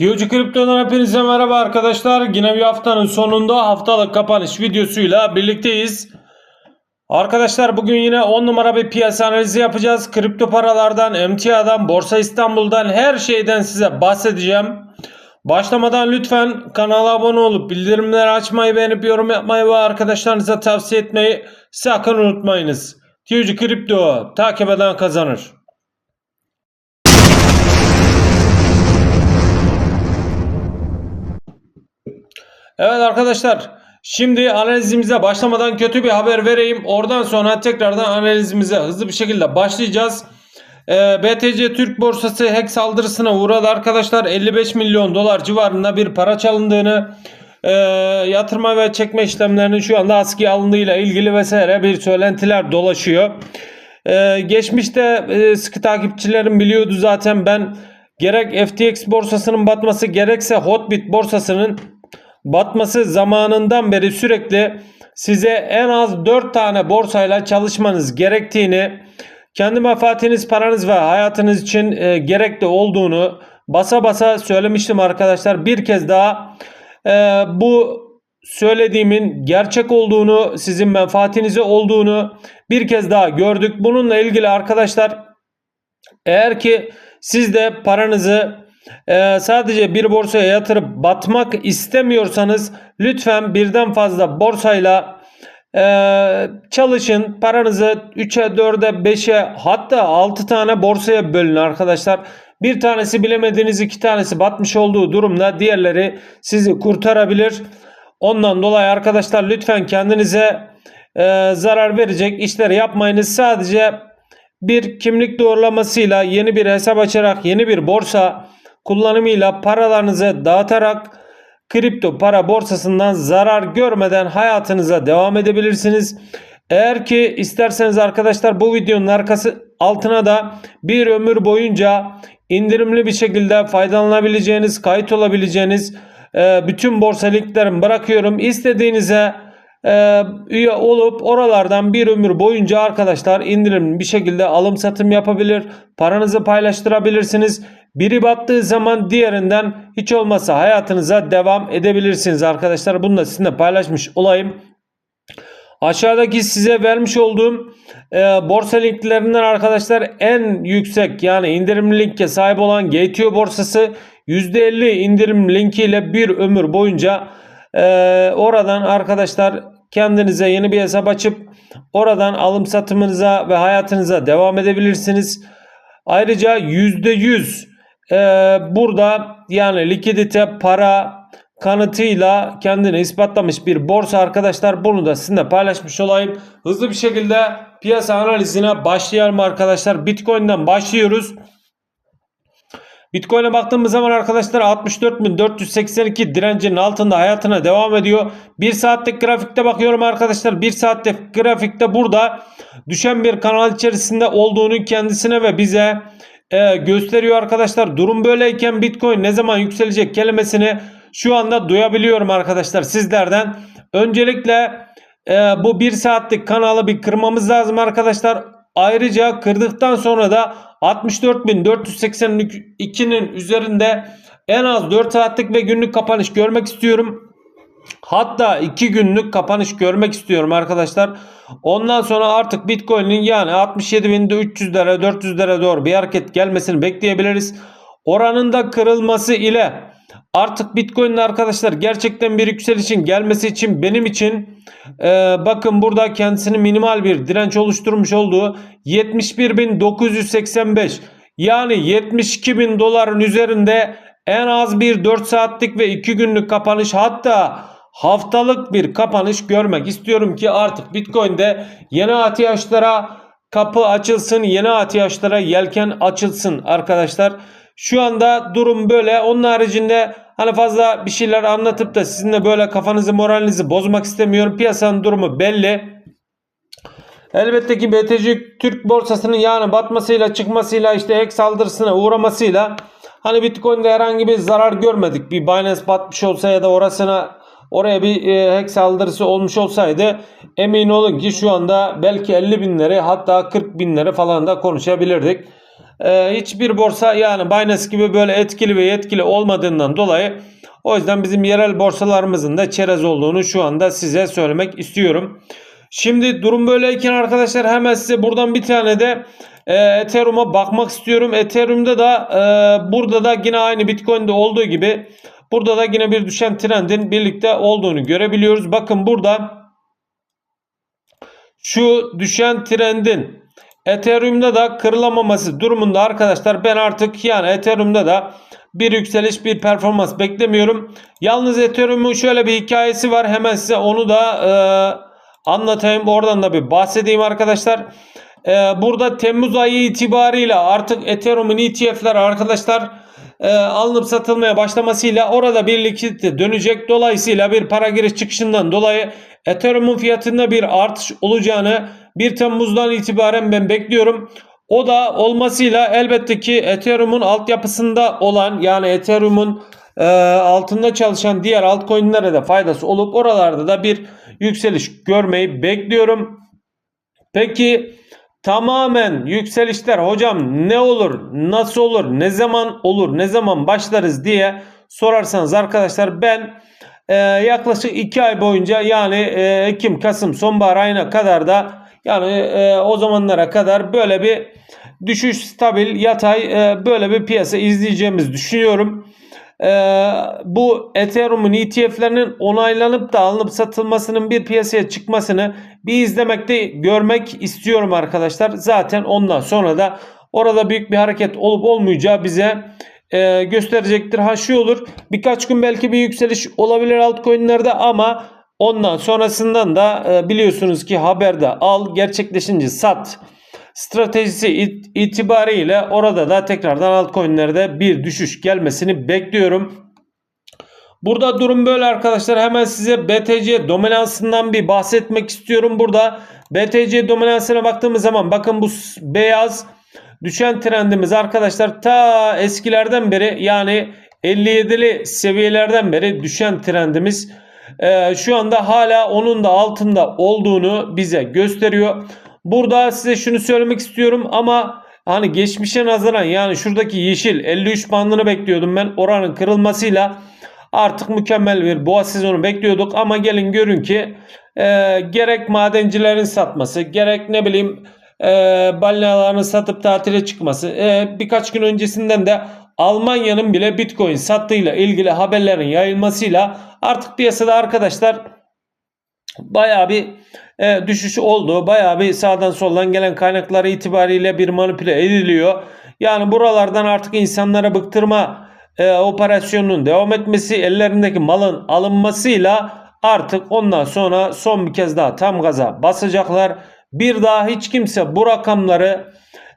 Tiyocu Kripto'dan hepinize merhaba arkadaşlar. Yine bir haftanın sonunda haftalık kapanış videosuyla birlikteyiz. Arkadaşlar bugün yine 10 numara bir piyasa analizi yapacağız. Kripto paralardan, emtiadan, Borsa İstanbul'dan her şeyden size bahsedeceğim. Başlamadan lütfen kanala abone olup bildirimleri açmayı, beğenip yorum yapmayı ve arkadaşlarınıza tavsiye etmeyi sakın unutmayınız. Tiyocu Kripto takip eden kazanır. Evet arkadaşlar şimdi analizimize başlamadan kötü bir haber vereyim. Oradan sonra tekrardan analizimize hızlı bir şekilde başlayacağız. Ee, BTC Türk borsası hack saldırısına uğradı arkadaşlar. 55 milyon dolar civarında bir para çalındığını e, yatırma ve çekme işlemlerinin şu anda askıya alındığıyla ilgili vesaire bir söylentiler dolaşıyor. Ee, geçmişte e, sıkı takipçilerim biliyordu zaten ben gerek FTX borsasının batması gerekse Hotbit borsasının batması zamanından beri sürekli size en az 4 tane borsayla çalışmanız gerektiğini, kendi menfaatiniz, paranız ve hayatınız için e, gerekli olduğunu basa basa söylemiştim arkadaşlar. Bir kez daha e, bu söylediğimin gerçek olduğunu, sizin menfaatinize olduğunu bir kez daha gördük. Bununla ilgili arkadaşlar eğer ki siz de paranızı ee, sadece bir borsaya yatırıp batmak istemiyorsanız lütfen birden fazla borsayla e, çalışın. Paranızı 3'e 4'e 5'e hatta 6 tane borsaya bölün arkadaşlar. Bir tanesi bilemediğiniz iki tanesi batmış olduğu durumda diğerleri sizi kurtarabilir. Ondan dolayı arkadaşlar lütfen kendinize e, zarar verecek işleri yapmayınız. Sadece bir kimlik doğrulamasıyla yeni bir hesap açarak yeni bir borsa kullanımıyla paralarınızı dağıtarak kripto para borsasından zarar görmeden hayatınıza devam edebilirsiniz. Eğer ki isterseniz arkadaşlar bu videonun arkası altına da bir ömür boyunca indirimli bir şekilde faydalanabileceğiniz, kayıt olabileceğiniz e, bütün borsa linklerimi bırakıyorum. İstediğinize e, üye olup oralardan bir ömür boyunca arkadaşlar indirimli bir şekilde alım satım yapabilir. Paranızı paylaştırabilirsiniz. Biri battığı zaman diğerinden hiç olmazsa hayatınıza devam edebilirsiniz arkadaşlar. Bunu da sizinle paylaşmış olayım. Aşağıdaki size vermiş olduğum e, borsa linklerinden arkadaşlar en yüksek yani indirimli linke sahip olan GTO borsası %50 indirim linkiyle bir ömür boyunca e, oradan arkadaşlar kendinize yeni bir hesap açıp oradan alım satımınıza ve hayatınıza devam edebilirsiniz. Ayrıca %100 e, burada yani likidite para kanıtıyla kendini ispatlamış bir borsa arkadaşlar. Bunu da sizinle paylaşmış olayım. Hızlı bir şekilde piyasa analizine başlayalım arkadaşlar. Bitcoin'den başlıyoruz. Bitcoin'e baktığımız zaman arkadaşlar 64.482 direncinin altında hayatına devam ediyor. 1 saatlik grafikte bakıyorum arkadaşlar. 1 saatlik grafikte burada düşen bir kanal içerisinde olduğunu kendisine ve bize e, gösteriyor arkadaşlar. Durum böyleyken Bitcoin ne zaman yükselecek kelimesini şu anda duyabiliyorum arkadaşlar sizlerden. Öncelikle e, bu 1 saatlik kanalı bir kırmamız lazım arkadaşlar. Ayrıca kırdıktan sonra da 64.482'nin üzerinde en az 4 saatlik ve günlük kapanış görmek istiyorum. Hatta 2 günlük kapanış görmek istiyorum arkadaşlar. Ondan sonra artık Bitcoin'in yani 67.300'lere 400'lere doğru bir hareket gelmesini bekleyebiliriz. Oranın da kırılması ile artık Bitcoin'in arkadaşlar gerçekten bir yükselişin gelmesi için benim için e, bakın burada kendisini minimal bir direnç oluşturmuş olduğu 71.985 yani 72.000 doların üzerinde en az bir 4 saatlik ve 2 günlük kapanış hatta haftalık bir kapanış görmek istiyorum ki artık Bitcoin'de yeni ihtiyaçlara kapı açılsın, yeni ihtiyaçlara yelken açılsın arkadaşlar. Şu anda durum böyle. Onun haricinde hani fazla bir şeyler anlatıp da sizinle böyle kafanızı moralinizi bozmak istemiyorum. Piyasanın durumu belli. Elbette ki BTC Türk borsasının yani batmasıyla çıkmasıyla işte hack saldırısına uğramasıyla hani Bitcoin'de herhangi bir zarar görmedik. Bir Binance batmış olsa ya da orasına oraya bir e, hack saldırısı olmuş olsaydı emin olun ki şu anda belki 50 binleri hatta 40 binleri falan da konuşabilirdik. e, hiçbir borsa yani Binance gibi böyle etkili ve yetkili olmadığından dolayı o yüzden bizim yerel borsalarımızın da çerez olduğunu şu anda size söylemek istiyorum. Şimdi durum böyleyken arkadaşlar hemen size buradan bir tane de e, Ethereum'a bakmak istiyorum. Ethereum'da da e, burada da yine aynı Bitcoin'de olduğu gibi burada da yine bir düşen trendin birlikte olduğunu görebiliyoruz. Bakın burada şu düşen trendin Ethereum'da da kırılamaması durumunda arkadaşlar ben artık yani Ethereum'da da bir yükseliş bir performans beklemiyorum. Yalnız Ethereum'un şöyle bir hikayesi var. Hemen size onu da e, anlatayım. Oradan da bir bahsedeyim arkadaşlar. E, burada Temmuz ayı itibariyle artık Ethereum'un ETF'ler arkadaşlar e, alınıp satılmaya başlamasıyla orada bir likidite dönecek. Dolayısıyla bir para giriş çıkışından dolayı Ethereum'un fiyatında bir artış olacağını 1 Temmuz'dan itibaren ben bekliyorum. O da olmasıyla elbette ki Ethereum'un altyapısında olan yani Ethereum'un e, altında çalışan diğer altcoin'lere de faydası olup oralarda da bir yükseliş görmeyi bekliyorum. Peki tamamen yükselişler hocam ne olur, nasıl olur, ne zaman olur, ne zaman başlarız diye sorarsanız arkadaşlar ben e, yaklaşık 2 ay boyunca yani e, Ekim, Kasım, sonbahar ayına kadar da yani e, o zamanlara kadar böyle bir düşüş stabil yatay e, böyle bir piyasa izleyeceğimiz düşünüyorum. E, bu Ethereum'un ETF'lerinin onaylanıp da alınıp satılmasının bir piyasaya çıkmasını bir izlemekte görmek istiyorum arkadaşlar. Zaten ondan sonra da orada büyük bir hareket olup olmayacağı bize e, gösterecektir. Ha şu olur birkaç gün belki bir yükseliş olabilir altcoin'lerde ama ondan sonrasından da e, biliyorsunuz ki haberde al gerçekleşince sat stratejisi it itibariyle orada da tekrardan altcoin'lerde bir düşüş gelmesini bekliyorum. Burada durum böyle arkadaşlar. Hemen size BTC dominansından bir bahsetmek istiyorum. Burada BTC dominansına baktığımız zaman bakın bu beyaz düşen trendimiz arkadaşlar ta eskilerden beri yani 57'li seviyelerden beri düşen trendimiz e, şu anda hala onun da altında olduğunu bize gösteriyor. Burada size şunu söylemek istiyorum ama hani geçmişe nazaran yani şuradaki yeşil 53 bandını bekliyordum ben. Oranın kırılmasıyla artık mükemmel bir boğa sezonu bekliyorduk. Ama gelin görün ki e, gerek madencilerin satması gerek ne bileyim e, balinalarını satıp tatile çıkması. E, birkaç gün öncesinden de Almanya'nın bile bitcoin sattığıyla ilgili haberlerin yayılmasıyla artık piyasada arkadaşlar bayağı bir e, düşüş oldu. Bayağı bir sağdan soldan gelen kaynakları itibariyle bir manipüle ediliyor. Yani buralardan artık insanlara bıktırma e, operasyonunun devam etmesi, ellerindeki malın alınmasıyla artık ondan sonra son bir kez daha tam gaza basacaklar. Bir daha hiç kimse bu rakamları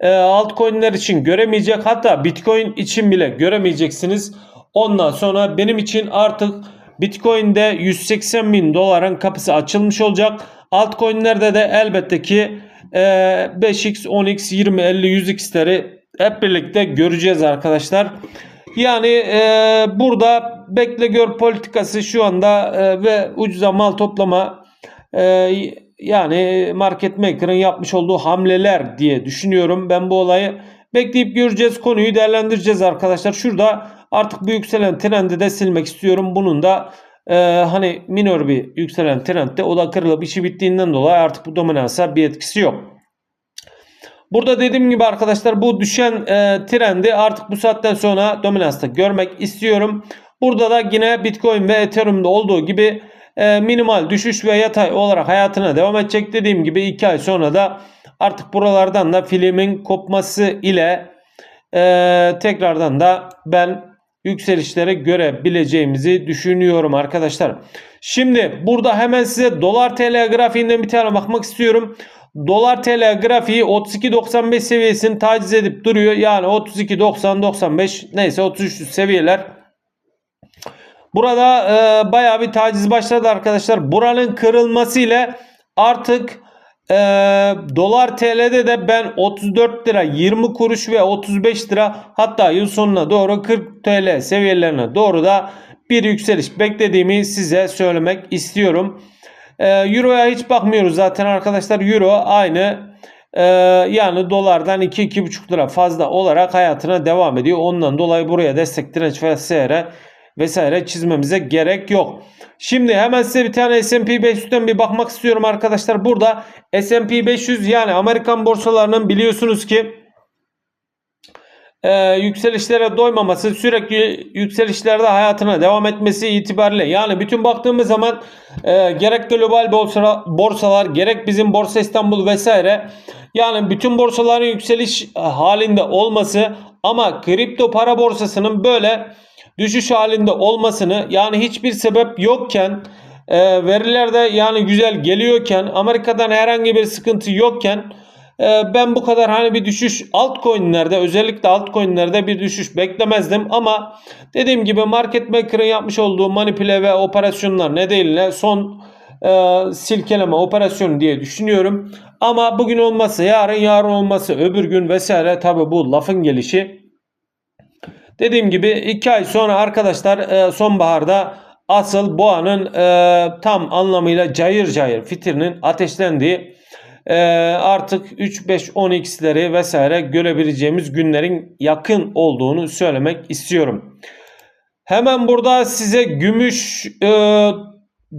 e, altcoin'ler için göremeyecek. Hatta Bitcoin için bile göremeyeceksiniz. Ondan sonra benim için artık Bitcoin'de 180 bin doların kapısı açılmış olacak. Altcoin'lerde de elbette ki 5x, 10x, 20, 50, 100x'leri hep birlikte göreceğiz arkadaşlar. Yani e, burada bekle gör politikası şu anda e, ve ucuza mal toplama e, yani market maker'ın yapmış olduğu hamleler diye düşünüyorum. Ben bu olayı bekleyip göreceğiz. Konuyu değerlendireceğiz arkadaşlar. Şurada artık bu yükselen trendi de silmek istiyorum. Bunun da e, hani minor bir yükselen trendde o da kırılıp işi bittiğinden dolayı artık bu dominansa bir etkisi yok. Burada dediğim gibi arkadaşlar bu düşen e, trendi artık bu saatten sonra dominansta görmek istiyorum. Burada da yine Bitcoin ve Ethereum'da olduğu gibi e, minimal düşüş ve yatay olarak hayatına devam edecek. Dediğim gibi 2 ay sonra da artık buralardan da filmin kopması ile e, tekrardan da ben yükselişlere görebileceğimizi düşünüyorum arkadaşlar. Şimdi burada hemen size dolar TL grafiğinden bir tane bakmak istiyorum. Dolar TL grafiği 32.95 seviyesini taciz edip duruyor. Yani 32.90-95 neyse 33 seviyeler. Burada e, bayağı bir taciz başladı arkadaşlar. Buranın kırılması ile artık e, dolar TL'de de ben 34 lira 20 kuruş ve 35 lira hatta yıl sonuna doğru 40 TL seviyelerine doğru da bir yükseliş beklediğimi size söylemek istiyorum. E, Euro'ya hiç bakmıyoruz zaten arkadaşlar. Euro aynı e, yani dolardan 2-2,5 lira fazla olarak hayatına devam ediyor. Ondan dolayı buraya destek direnç vesaire vesaire çizmemize gerek yok. Şimdi hemen size bir tane S&P 500'den bir bakmak istiyorum arkadaşlar. Burada S&P 500 yani Amerikan borsalarının biliyorsunuz ki e, yükselişlere doymaması, sürekli yükselişlerde hayatına devam etmesi itibariyle yani bütün baktığımız zaman e, gerek global borsa, borsalar gerek bizim Borsa İstanbul vesaire yani bütün borsaların yükseliş halinde olması ama kripto para borsasının böyle düşüş halinde olmasını yani hiçbir sebep yokken e, veriler yani güzel geliyorken Amerika'dan herhangi bir sıkıntı yokken e, ben bu kadar hani bir düşüş altcoin'lerde özellikle altcoin'lerde bir düşüş beklemezdim ama dediğim gibi market maker'ın yapmış olduğu manipüle ve operasyonlar nedeniyle son e, silkeleme operasyonu diye düşünüyorum. Ama bugün olması, yarın yarın olması, öbür gün vesaire tabi bu lafın gelişi. Dediğim gibi 2 ay sonra arkadaşlar e, sonbaharda asıl boğanın e, tam anlamıyla cayır cayır fitirinin ateşlendiği e, artık 3-5-10x'leri vesaire görebileceğimiz günlerin yakın olduğunu söylemek istiyorum. Hemen burada size gümüş e,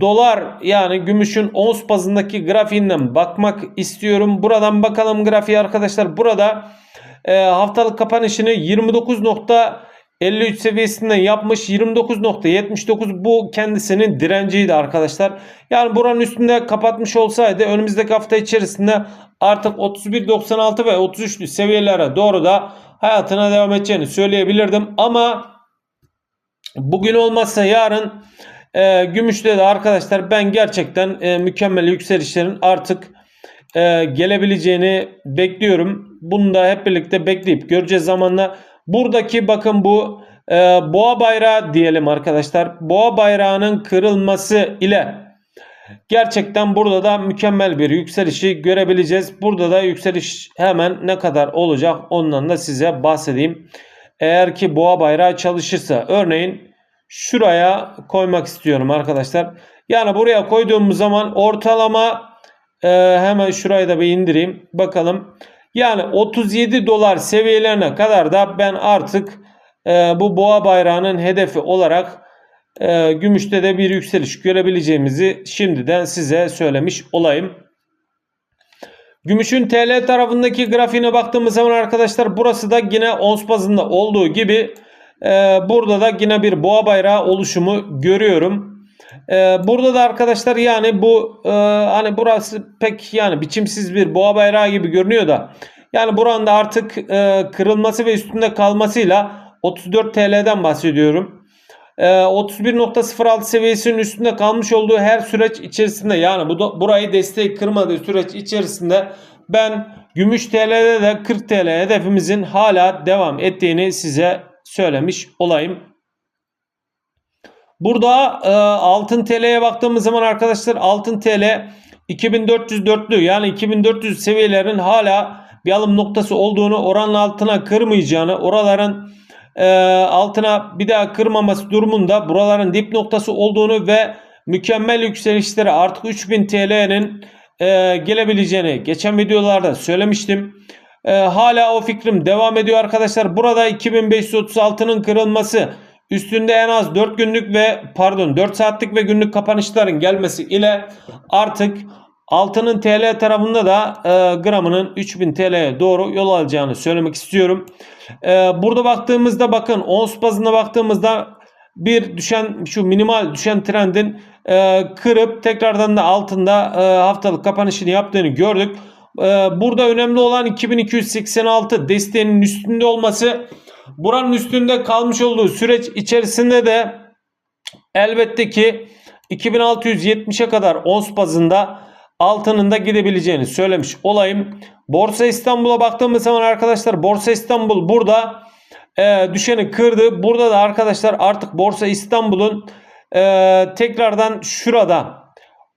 dolar yani gümüşün ons bazındaki grafiğinden bakmak istiyorum. Buradan bakalım grafiği arkadaşlar. Burada e, haftalık kapanışını 29.53 seviyesinden yapmış. 29.79 bu kendisinin direnciydi arkadaşlar. Yani buranın üstünde kapatmış olsaydı önümüzdeki hafta içerisinde artık 31.96 ve 33'lü seviyelere doğru da hayatına devam edeceğini söyleyebilirdim. Ama bugün olmazsa yarın e, gümüşte de arkadaşlar ben gerçekten e, mükemmel yükselişlerin artık e, gelebileceğini bekliyorum. Bunu da hep birlikte bekleyip göreceğiz zamanla. Buradaki bakın bu e, boğa bayrağı diyelim arkadaşlar. Boğa bayrağının kırılması ile gerçekten burada da mükemmel bir yükselişi görebileceğiz. Burada da yükseliş hemen ne kadar olacak ondan da size bahsedeyim. Eğer ki boğa bayrağı çalışırsa örneğin şuraya koymak istiyorum arkadaşlar. Yani buraya koyduğumuz zaman ortalama e, hemen şurayı da bir indireyim. Bakalım. Yani 37 dolar seviyelerine kadar da ben artık e, bu boğa bayrağının hedefi olarak e, gümüşte de bir yükseliş görebileceğimizi şimdiden size söylemiş olayım. Gümüşün TL tarafındaki grafiğine baktığımız zaman arkadaşlar burası da yine ons bazında olduğu gibi e, burada da yine bir boğa bayrağı oluşumu görüyorum. Ee, burada da arkadaşlar yani bu e, hani burası pek yani biçimsiz bir boğa bayrağı gibi görünüyor da yani buranın da artık e, kırılması ve üstünde kalmasıyla 34 TL'den bahsediyorum. E, 31.06 seviyesinin üstünde kalmış olduğu her süreç içerisinde yani bu da, burayı destek kırmadığı süreç içerisinde ben gümüş TL'de de 40 TL hedefimizin hala devam ettiğini size söylemiş olayım. Burada e, altın TL'ye baktığımız zaman arkadaşlar altın TL 2404'lü yani 2400 seviyelerin hala bir alım noktası olduğunu oranın altına kırmayacağını oraların e, altına bir daha kırmaması durumunda buraların dip noktası olduğunu ve mükemmel yükselişleri artık 3000 TL'nin e, gelebileceğini geçen videolarda söylemiştim. E, hala o fikrim devam ediyor arkadaşlar. Burada 2536'nın kırılması üstünde en az 4 günlük ve pardon 4 saatlik ve günlük kapanışların gelmesi ile artık altının TL tarafında da e, gramının 3000 TL'ye doğru yol alacağını söylemek istiyorum. E, burada baktığımızda bakın ons bazında baktığımızda bir düşen şu minimal düşen trendin e, kırıp tekrardan da altında e, haftalık kapanışını yaptığını gördük. E, burada önemli olan 2286 desteğinin üstünde olması buranın üstünde kalmış olduğu süreç içerisinde de elbette ki 2670'e kadar ons bazında altının da gidebileceğini söylemiş olayım. Borsa İstanbul'a baktığımız zaman arkadaşlar Borsa İstanbul burada e, düşeni kırdı. Burada da arkadaşlar artık Borsa İstanbul'un e, tekrardan şurada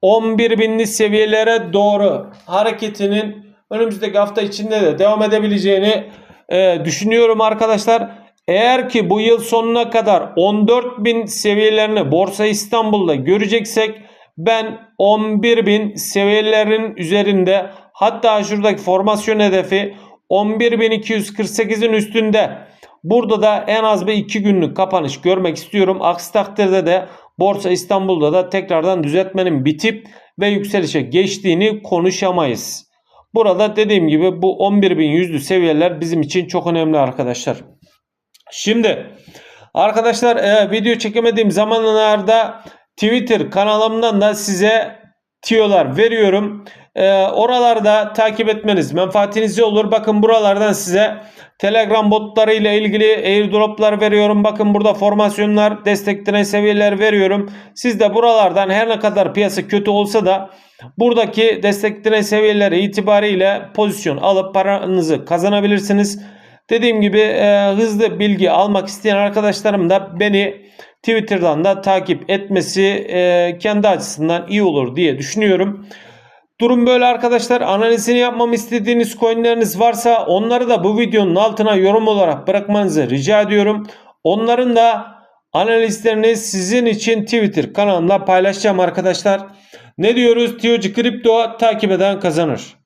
11 binli seviyelere doğru hareketinin önümüzdeki hafta içinde de devam edebileceğini e, düşünüyorum arkadaşlar. Eğer ki bu yıl sonuna kadar 14.000 seviyelerini Borsa İstanbul'da göreceksek ben 11.000 seviyelerin üzerinde Hatta şuradaki formasyon hedefi 11.248'in üstünde. Burada da en az bir 2 günlük kapanış görmek istiyorum. Aksi takdirde de Borsa İstanbul'da da tekrardan düzeltmenin bitip ve yükselişe geçtiğini konuşamayız. Burada dediğim gibi bu 11.100'lü seviyeler bizim için çok önemli arkadaşlar. Şimdi arkadaşlar e, video çekemediğim zamanlarda Twitter kanalımdan da size tiyolar veriyorum. E, oralarda takip etmeniz menfaatinize olur. Bakın buralardan size Telegram botları ile ilgili airdroplar veriyorum. Bakın burada formasyonlar, desteklenen seviyeler veriyorum. Siz de buralardan her ne kadar piyasa kötü olsa da buradaki desteklenen seviyeleri itibariyle pozisyon alıp paranızı kazanabilirsiniz. Dediğim gibi e, hızlı bilgi almak isteyen arkadaşlarım da beni Twitter'dan da takip etmesi e, kendi açısından iyi olur diye düşünüyorum. Durum böyle arkadaşlar. Analizini yapmamı istediğiniz coinleriniz varsa onları da bu videonun altına yorum olarak bırakmanızı rica ediyorum. Onların da analizlerini sizin için Twitter kanalımda paylaşacağım arkadaşlar. Ne diyoruz? Tiyoci Kripto takip eden kazanır.